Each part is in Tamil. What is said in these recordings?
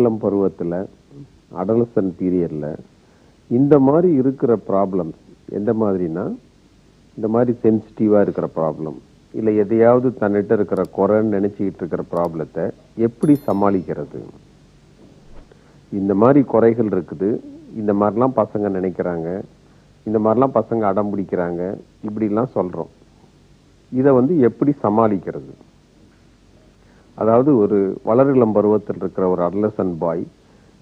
இளம் பருவத்தில் அடலசன் பீரியடில் இந்த மாதிரி இருக்கிற ப்ராப்ளம்ஸ் எந்த மாதிரினா இந்த மாதிரி சென்சிட்டிவாக இருக்கிற ப்ராப்ளம் இல்லை எதையாவது தன்னிட்ட இருக்கிற குறைன்னு நினச்சிக்கிட்டு இருக்கிற ப்ராப்ளத்தை எப்படி சமாளிக்கிறது? இந்த மாதிரி குறைகள் இருக்குது இந்த மாதிரிலாம் பசங்க நினைக்கிறாங்க இந்த மாதிரிலாம் பசங்க அடம் பிடிக்கிறாங்க இப்படிலாம் சொல்கிறோம் இதை வந்து எப்படி சமாளிக்கிறது? அதாவது ஒரு வளரிளம் பருவத்தில் இருக்கிற ஒரு அட்லசன் பாய்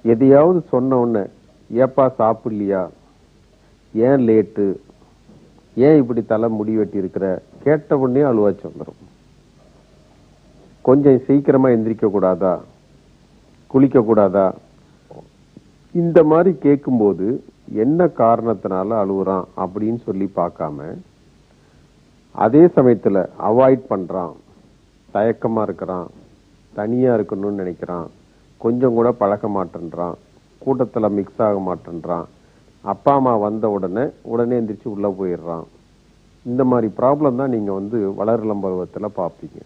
எதையாவது சொன்ன உடனே ஏப்பா சாப்பிடலையா? ஏன் லேட்டு ஏன் இப்படி தலை முடி வெட்டி இருக்கிற கேட்ட உடனே அழுவாச்சு வந்துடும் கொஞ்சம் சீக்கிரமாக எந்திரிக்க கூடாதா? குளிக்க கூடாதா? இந்த மாதிரி கேட்கும்போது என்ன காரணத்தினால அழுகுறான் அப்படின்னு சொல்லி பார்க்காம அதே சமயத்தில் அவாய்ட் பண்ணுறான் தயக்கமாக இருக்கிறான். தனியாக இருக்கணும்னு நினைக்கிறான். கொஞ்சம் கூட பழக மாட்டேன்றான். கூட்டத்தில் மிக்ஸ் ஆக மாட்டேன்றான். அப்பா அம்மா வந்த உடனே உடனே எந்திரிச்சு உள்ளே போயிடுறான். இந்த மாதிரி ப்ராப்ளம் தான் நீங்கள் வந்து வளரலம் பருவத்தில் பார்ப்பீங்க.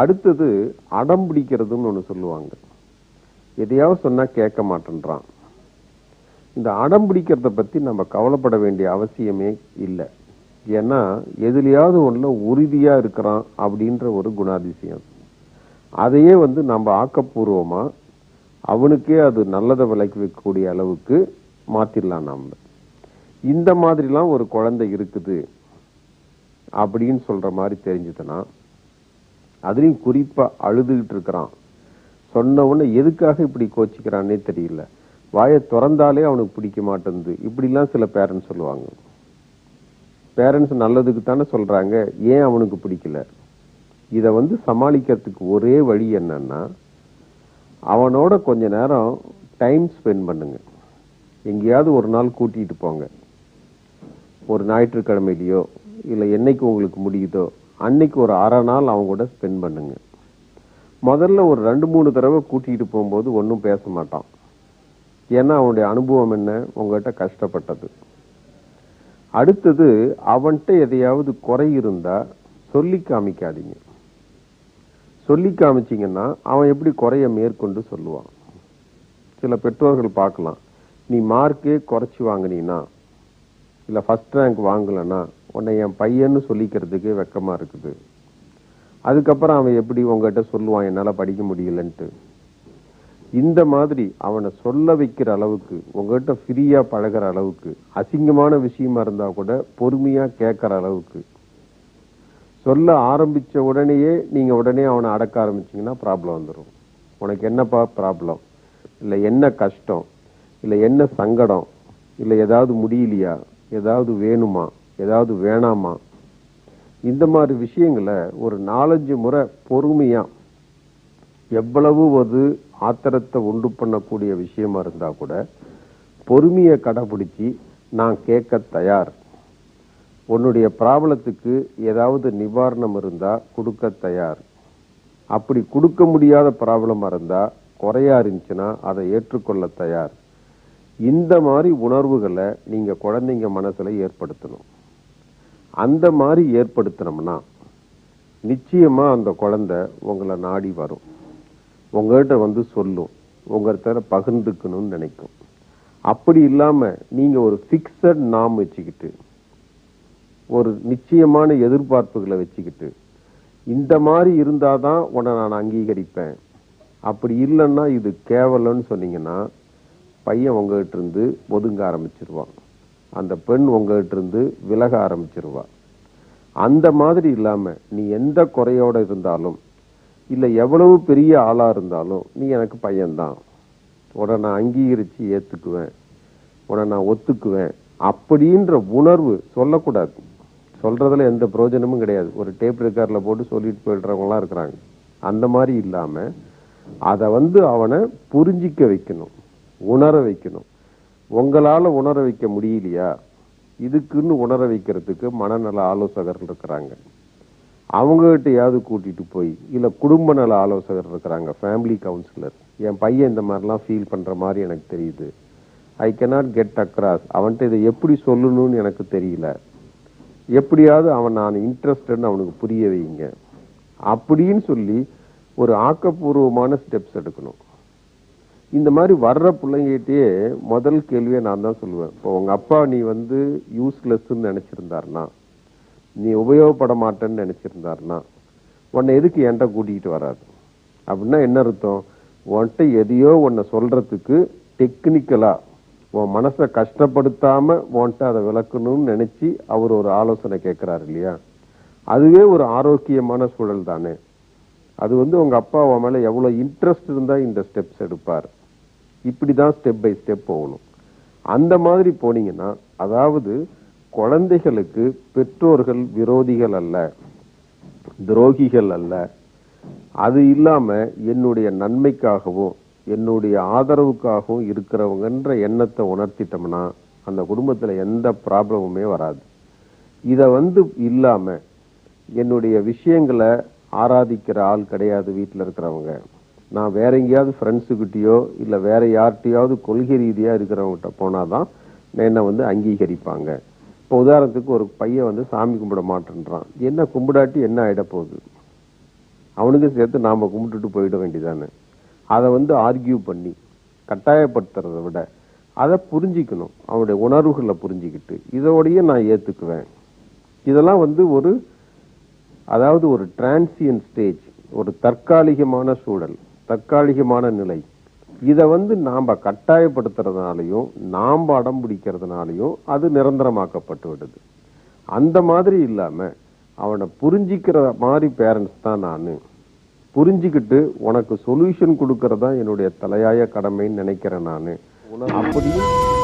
அடுத்தது அடம் பிடிக்கிறதுன்னு ஒன்று சொல்லுவாங்க. எதையாவது சொன்னால் கேட்க மாட்டேன்றான். இந்த அடம் பிடிக்கிறத பற்றி நம்ம கவலைப்பட வேண்டிய அவசியமே இல்லை. ஏன்னா எதுலையாவது ஒன்றில் உறுதியாக இருக்கிறான் அப்படின்ற ஒரு குணாதிசயம். அதையே வந்து நம்ம ஆக்கப்பூர்வமாக அவனுக்கே அது நல்லதை விலைக்கு வைக்கக்கூடிய அளவுக்கு மாற்றிடலாம் நாம். இந்த மாதிரிலாம் ஒரு குழந்தை இருக்குது அப்படின்னு சொல்கிற மாதிரி தெரிஞ்சதுன்னா அதுலேயும் குறிப்பாக அழுதுகிட்டு இருக்கிறான். சொன்ன உடனே எதுக்காக இப்படி கோச்சிக்கிறான்னே தெரியல. வாயை திறந்தாலே அவனுக்கு பிடிக்க மாட்டேங்குது. இப்படிலாம் சில பேரண்ட்ஸ் சொல்லுவாங்க. பேரண்ட்ஸ் நல்லதுக்கு தானே சொல்கிறாங்க ஏன் அவனுக்கு பிடிக்கல? இதை வந்து சமாளிக்கிறதுக்கு ஒரே வழி என்னன்னா அவனோட கொஞ்ச நேரம் டைம் ஸ்பெண்ட் பண்ணுங்க. எங்கேயாவது ஒரு நாள் கூட்டிகிட்டு போங்க. ஒரு ஞாயிற்றுக்கிழமையிலையோ இல்லை என்னைக்கு உங்களுக்கு முடியுதோ அன்னைக்கு ஒரு அரை நாள் அவங்க கூட ஸ்பெண்ட் பண்ணுங்க. முதல்ல ஒரு ரெண்டு மூணு தடவை கூட்டிகிட்டு போகும்போது ஒன்றும் பேச மாட்டான். ஏன்னா அவனுடைய அனுபவம் என்ன? உங்கள்கிட்ட கஷ்டப்பட்டது. அடுத்தது அவன்கிட்ட எதையாவது குறை இருந்தால் சொல்லி காமிக்காதீங்க. சொல்லி காமிச்சிங்கன்னா அவன் எப்படி குறைய மேற்கொண்டு சொல்லுவான். சில பெற்றோர்கள் பார்க்கலாம். நீ மார்க்கே குறைச்சி வாங்கினீன்னா இல்லை ஃபர்ஸ்ட் ரேங்க் வாங்கலன்னா உன்னை என் பையன்னு சொல்லிக்கிறதுக்கு வெக்கமாக இருக்குது. அதுக்கப்புறம் அவன் எப்படி உங்ககிட்ட சொல்லுவான் என்னால் படிக்க முடியலன்ட்டு. இந்த மாதிரி அவனை சொல்ல வைக்கிற அளவுக்கு உங்ககிட்ட ஃப்ரீயாக பழகுற அளவுக்கு அசிங்கமான விஷயமா இருந்தால் கூட பொறுமையாக கேட்குற அளவுக்கு சொல்ல ஆரம்பித்த உடனேயே நீங்கள் உடனே அவனை அடக்க ஆரம்பிச்சிங்கன்னா ப்ராப்ளம் வந்துடும் உனக்கு என்னப்பா ப்ராப்ளம் இல்லை என்ன கஷ்டம்? இல்லை என்ன சங்கடம்? இல்லை ஏதாவது முடியலையா? ஏதாவது வேணுமா? ஏதாவது வேணாமா? இந்த மாதிரி விஷயங்களை ஒரு நாலஞ்சு முறை பொறுமையாக எவ்வளவு ஒரு ஆத்திரத்தை உண்டு பண்ணக்கூடிய விஷயமா இருந்தால் கூட பொறுமையை கடைபிடிச்சி நான் கேட்க தயார். உன்னுடைய ப்ராப்ளத்துக்கு ஏதாவது நிவாரணம் இருந்தா கொடுக்க தயார். அப்படி கொடுக்க முடியாத ப்ராப்ளமாக இருந்தா குறையா இருந்துச்சுன்னா அதை ஏற்றுக்கொள்ள தயார். இந்த மாதிரி உணர்வுகளை நீங்க குழந்தைங்க மனசுல ஏற்படுத்தணும். அந்த மாதிரி ஏற்படுத்தினோம்னா நிச்சயமா அந்த குழந்தை உங்களை நாடி வரும். உங்கள்கிட்ட வந்து சொல்லும். உங்கள்கிட்ட பகிர்ந்துக்கணும்னு நினைக்கும். அப்படி இல்லாம நீங்க ஒரு ஃபிக்சட் நாம் வச்சுக்கிட்டு ஒரு நிச்சயமான எதிர்பார்ப்புகளை வச்சுக்கிட்டு இந்த மாதிரி இருந்தால் தான் உன்னை நான் அங்கீகரிப்பேன். அப்படி இல்லைன்னா இது கேவலம்னு சொன்னீங்கன்னா பையன் உங்ககிட்ட இருந்து ஒதுங்க ஆரம்பிச்சிருவான். அந்த பெண் உங்ககிட்ட இருந்து விலக ஆரம்பிச்சிருவா. அந்த மாதிரி இல்லாமல் நீ எந்த குறையோடு இருந்தாலும் இல்லை எவ்வளவு பெரிய ஆளாக இருந்தாலும் நீ எனக்கு பையன்தான். உடனே நான் அங்கீகரித்து ஏற்றுக்குவேன் உடனே நான் ஒத்துக்குவேன். அப்படின்ற உணர்வு சொல்லக்கூடாது. சொல்றதுல எந்த பிரயோஜனமும் கிடையாது. ஒரு டேப் ரெக்கார்டில் போட்டு சொல்லிட்டு போயிடுறவங்களாம் இருக்கிறாங்க. அந்த மாதிரி இல்லாமல் அதை வந்து அவனை புரிஞ்சிக்க வைக்கணும். உணர வைக்கணும். உங்களால் உணர வைக்க முடியலையா? இதுக்குன்னு உணர வைக்கிறதுக்கு மனநல ஆலோசகர்கள் இருக்கிறாங்க. அவங்ககிட்டயாவது கூட்டிகிட்டு போய் இல்லை குடும்ப நல ஆலோசகர் இருக்கிறாங்க ஃபேமிலி கவுன்சிலர் என் பையன் இந்த மாதிரிலாம் ஃபீல் பண்ணுற மாதிரி எனக்கு தெரியுது. ஐ கெனாட் கெட் அக்ராஸ் அவன்கிட்ட இதை எப்படி சொல்லணும்னு எனக்கு தெரியல. எப்படியாவது அவன் நான் இன்ட்ரெஸ்டட்னு அவனுக்கு புரிய வைங்க. அப்படின்னு சொல்லி ஒரு ஆக்கப்பூர்வமான ஸ்டெப்ஸ் எடுக்கணும். இந்த மாதிரி வர்ற பிள்ளைங்கிட்டே முதல் கேள்வியை நான் தான் சொல்லுவேன். இப்போ உங்கள் அப்பா நீ வந்து யூஸ்லெஸ்ன்னு நினச்சிருந்தாருனா நீ உபயோகப்பட மாட்டேன்னு நினச்சிருந்தாருனா உன்னை எதுக்கு என்கிட்ட கூட்டிகிட்டு வராது? அப்படின்னா என்ன அர்த்தம்? உன்கிட்ட எதையோ உன்னை சொல்கிறதுக்கு டெக்னிக்கலாக உன் மனசை கஷ்டப்படுத்தாம உன்கிட்ட அதை விளக்கணும்னு நினைச்சு அவர் ஒரு ஆலோசனை கேட்கிறாரு இல்லையா? அதுவே ஒரு ஆரோக்கியமான சூழல் தானே. அது வந்து உங்க அப்பா உன் மேல எவ்வளவு இன்ட்ரெஸ்ட் இருந்தா இந்த ஸ்டெப்ஸ் எடுப்பார். இப்படிதான் ஸ்டெப் பை ஸ்டெப் போகணும். அந்த மாதிரி போனீங்கன்னா அதாவது குழந்தைகளுக்கு பெற்றோர்கள் விரோதிகள் அல்ல துரோகிகள் அல்ல. அது இல்லாம என்னுடைய நன்மைக்காகவும் என்னுடைய ஆதரவுக்காகவும் இருக்கிறவங்கன்ற எண்ணத்தை உணர்த்திட்டோம்னா அந்த குடும்பத்தில் எந்த ப்ராப்ளமுமே வராது. இதை வந்து இல்லாமல் என்னுடைய விஷயங்களை ஆராதிக்கிற ஆள் கிடையாது வீட்டில் இருக்கிறவங்க. நான் வேற எங்கேயாவது ஃப்ரெண்ட்ஸுக்கிட்டயோ இல்லை வேற யார்கிட்டையாவது கொள்கை ரீதியாக இருக்கிறவங்ககிட்ட போனால் தான் என்னை வந்து அங்கீகரிப்பாங்க. இப்போ உதாரணத்துக்கு ஒரு பையன் வந்து சாமி கும்பிட மாட்டேன்றான். என்ன கும்பிடாட்டி என்ன ஆகிட போகுது? அவனுக்கும் சேர்த்து நாம் கும்பிட்டுட்டு போயிட வேண்டியதானே? அதை வந்து ஆர்கியூ பண்ணி கட்டாயப்படுத்துறதை விட அதை புரிஞ்சிக்கணும். அவனுடைய உணர்வுகளை புரிஞ்சுக்கிட்டு இதோடயே நான் ஏற்றுக்குவேன் இதெல்லாம் வந்து ஒரு அதாவது ஒரு டிரான்சியன் ஸ்டேஜ் ஒரு தற்காலிகமான சூழல் தற்காலிகமான நிலை. இதை வந்து நாம் கட்டாயப்படுத்துறதுனாலையும் நாம் அடம் பிடிக்கிறதுனாலையும் அது நிரந்தரமாக்கப்பட்டு விடுது. அந்த மாதிரி இல்லாமல் அவனை புரிஞ்சிக்கிற மாதிரி பேரண்ட்ஸ் தான் நான். புரிஞ்சுக்கிட்டு உனக்கு சொல்யூஷன் கொடுக்கறதா என்னுடைய தலையாய கடமைன்னு நினைக்கிறேன் நானு. அப்படியும்